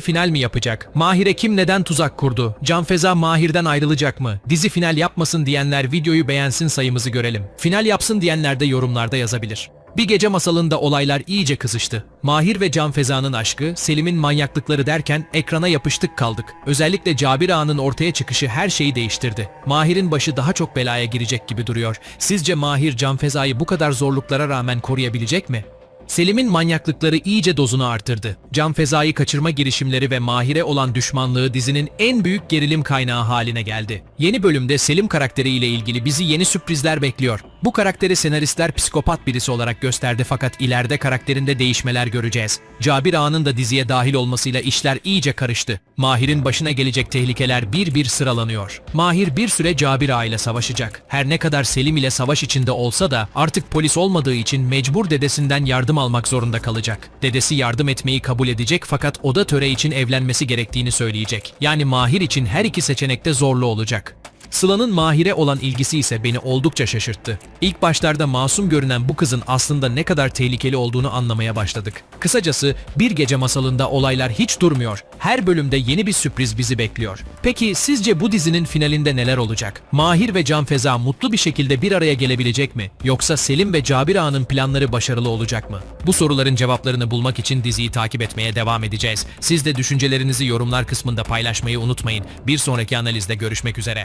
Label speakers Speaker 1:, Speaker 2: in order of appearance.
Speaker 1: final mi yapacak? Mahir'e kim neden tuzak kurdu? Can Feza Mahir'den ayrılacak mı? Dizi final yapmasın diyenler videoyu beğensin sayımızı görelim. Final yapsın diyenler de yorumlarda yazabilir. Bir gece masalında olaylar iyice kızıştı. Mahir ve Can Feza'nın aşkı, Selim'in manyaklıkları derken ekrana yapıştık kaldık. Özellikle Cabir Ağa'nın ortaya çıkışı her şeyi değiştirdi. Mahir'in başı daha çok belaya girecek gibi duruyor. Sizce Mahir Can Feza'yı bu kadar zorluklara rağmen koruyabilecek mi? Selim'in manyaklıkları iyice dozunu artırdı. Can Feza'yı kaçırma girişimleri ve Mahir'e olan düşmanlığı dizinin en büyük gerilim kaynağı haline geldi. Yeni bölümde Selim karakteriyle ilgili bizi yeni sürprizler bekliyor. Bu karakteri senaristler psikopat birisi olarak gösterdi fakat ileride karakterinde değişmeler göreceğiz. Cabir Ağa'nın da diziye dahil olmasıyla işler iyice karıştı. Mahir'in başına gelecek tehlikeler bir bir sıralanıyor. Mahir bir süre Cabir Ağa ile savaşacak. Her ne kadar Selim ile savaş içinde olsa da artık polis olmadığı için mecbur dedesinden yardım almak zorunda kalacak. Dedesi yardım etmeyi kabul edecek fakat o da töre için evlenmesi gerektiğini söyleyecek. Yani Mahir için her iki seçenekte zorlu olacak. Sıla'nın Mahir'e olan ilgisi ise beni oldukça şaşırttı. İlk başlarda masum görünen bu kızın aslında ne kadar tehlikeli olduğunu anlamaya başladık. Kısacası bir gece masalında olaylar hiç durmuyor. Her bölümde yeni bir sürpriz bizi bekliyor. Peki sizce bu dizinin finalinde neler olacak? Mahir ve Can Feza mutlu bir şekilde bir araya gelebilecek mi? Yoksa Selim ve Cabir Ağa'nın planları başarılı olacak mı? Bu soruların cevaplarını bulmak için diziyi takip etmeye devam edeceğiz. Siz de düşüncelerinizi yorumlar kısmında paylaşmayı unutmayın. Bir sonraki analizde görüşmek üzere.